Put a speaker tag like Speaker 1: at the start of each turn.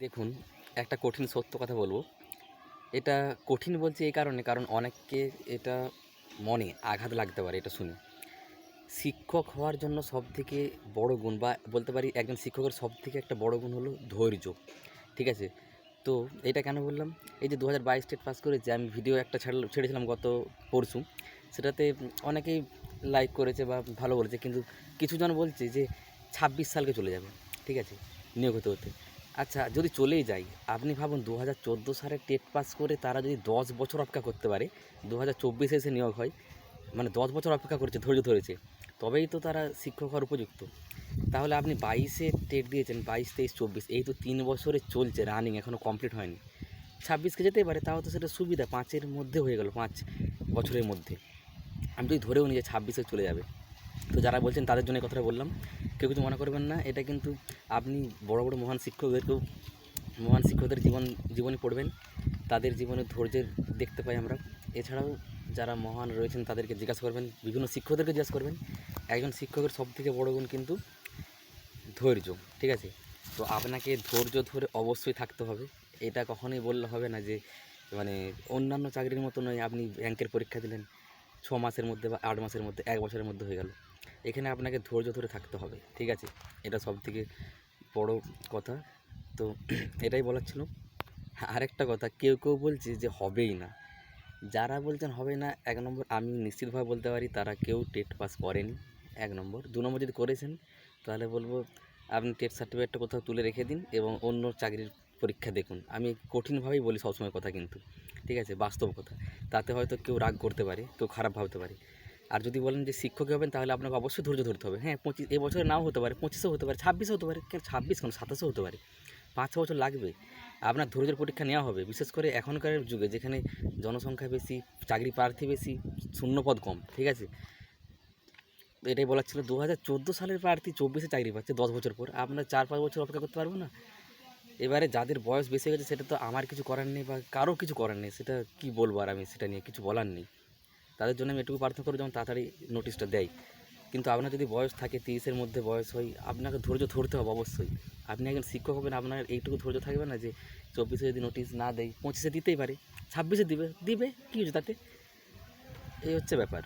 Speaker 1: দেখুন, একটা কঠিন সত্য কথা বলব। এটা কঠিন বলছি এই কারণে, কারণ অনেককে এটা মনে, আঘাত লাগতে পারে এটা শুনে। শিক্ষক হওয়ার জন্য সবথেকে বড় গুণ বা বলতে পারি একজন শিক্ষকের সবথেকে একটা বড় গুণ হলো ধৈর্য, ঠিক আছে? তো এটা কেন বললাম? এই যে দু হাজার বাইশ স্টেট পাস করেছে আমি ভিডিও একটা ছাড়ল ছেড়েছিলাম গত পরশু, সেটাতে অনেকেই লাইক করেছে বা ভালো বলেছে, কিন্তু কিছুজন বলছে যে ছাব্বিশ সালকে চলে যাবে, ঠিক আছে? নিয়োগ হতে হতে। আচ্ছা যদি চলেই যাই, আপনি ভাবুন দু হাজার চোদ্দ সালে টেট পাস করে তারা যদি দশ বছর অপেক্ষা করতে পারে দু হাজার চব্বিশে এসে নিয়োগ হয় মানে দশ বছর অপেক্ষা করেছে, ধৈর্য ধরেছে, তবেই তো তারা শিক্ষক হওয়ার উপযুক্ত। তাহলে আপনি বাইশে টেট দিয়েছেন, বাইশ, তেইশ, চব্বিশ, এই তো তিন বছরে চলছে, রানিং এখনও কমপ্লিট হয়নি। ছাব্বিশকে যেতেই পারে, তাও তো সেটা সুবিধা, পাঁচের মধ্যে হয়ে গেল, পাঁচ বছরের মধ্যে। আমি যদি ধরেও নিই যে ছাব্বিশে চলে যাবে তো যারা বলছেন তাদের জন্য কথাটা বললাম। কেউ কিছু মনে করবেন না, এটা কিন্তু আপনি বড় বড় মহান শিক্ষকদেরকেও, মহান শিক্ষকদের জীবন, জীবনী পড়বেন, তাদের জীবনে ধৈর্যের দেখতে পাই আমরা। এছাড়াও যারা মহান রয়েছেন তাদেরকে জিজ্ঞাসা করবেন, বিভিন্ন শিক্ষকদেরকে জিজ্ঞাসা করবেন। একজন শিক্ষকের সবথেকে বড় গুণ কিন্তু ধৈর্য, ঠিক আছে? তো আপনাকে ধৈর্য ধরে অবশ্যই থাকতে হবে। এটা কখনোই বললে হবে না যে মানে অন্যান্য চাকরির মতো নয়, আপনি ব্যাংকের পরীক্ষা দিলেন, ছ মাসের মধ্যে বা আট মাসের মধ্যে, এক বছরের মধ্যে হয়ে গেল। এখানে আপনাকে ধৈর্য ধরে থাকতে হবে, ঠিক আছে? এটা সব থেকে বড় কথা। তো এটাই বলার ছিল। আরেকটা কথা, কেউ কেউ বলছে যে হবেই না। যারা বলছেন হবে না, এক নম্বর আমি নিশ্চিতভাবে বলতে পারি, তারা কেউ টেট পাস করেনি, এক নম্বর। দু নম্বর যদি করেছেন, তাহলে বলব আপনি টেট সার্টিফিকেটটা কোথাও তুলে রেখে দিন এবং অন্য চাকরির পরীক্ষা দেখুন। আমি কঠিনভাবেই বলি সবসময় কথা কিন্তু, ঠিক আছে? বাস্তব কথা। তাতে হয়তো কেউ রাগ করতে পারে, কেউ খারাপ ভাবতে পারে। আর যদি বলেন যে শিক্ষকই হবেন, তাহলে আপনাকে অবশ্যই ধৈর্য ধরতে হবে। হ্যাঁ পঁচিশ এবছরে নাও হতে পারে, পঁচিশেও হতে পারে, ছাব্বিশও হতে পারে, কেন ছাব্বিশ কেন সাতাশেও হতে পারে? পাঁচ বছর লাগবে। আপনার ধৈর্যের পরীক্ষা নেওয়া হবে। বিশেষ করে এখনকার যুগে যেখানে জনসংখ্যা বেশি, চাকরি প্রার্থী বেশি, শূন্যপদ কম, ঠিক আছে? এটাই বলার ছিল। দু হাজার চোদ্দ সালের প্রার্থী চব্বিশে চাকরি পাচ্ছে দশ বছর পর। আমরা চার, পাঁচ বছর অপেক্ষা করতে পারব না? এবারে যাদের বয়স বেশি হয়ে গেছে সেটা তো আমার কিছু করার নেই বা কারও কিছু করার নেই। সেটা কি বলব আর আমি? সেটা নিয়ে কিছু বলার নেই। তাদের জন্য আমি এটুকু প্রার্থনা করব যেমন তাড়াতাড়ি নোটিশটা দেয়। কিন্তু আপনার যদি বয়স থাকে, তিরিশের মধ্যে বয়স হয়, আপনাকে ধৈর্য ধরতে হবে অবশ্যই। আপনি একজন শিক্ষক হবেন, আপনার এইটুকু ধৈর্য থাকবে না যে চব্বিশে যদি নোটিশ না দেয়, পঁচিশে দিতেই পারে, ছাব্বিশে দিবে দিবে, কী হচ্ছে তাতে? এই হচ্ছে ব্যাপার।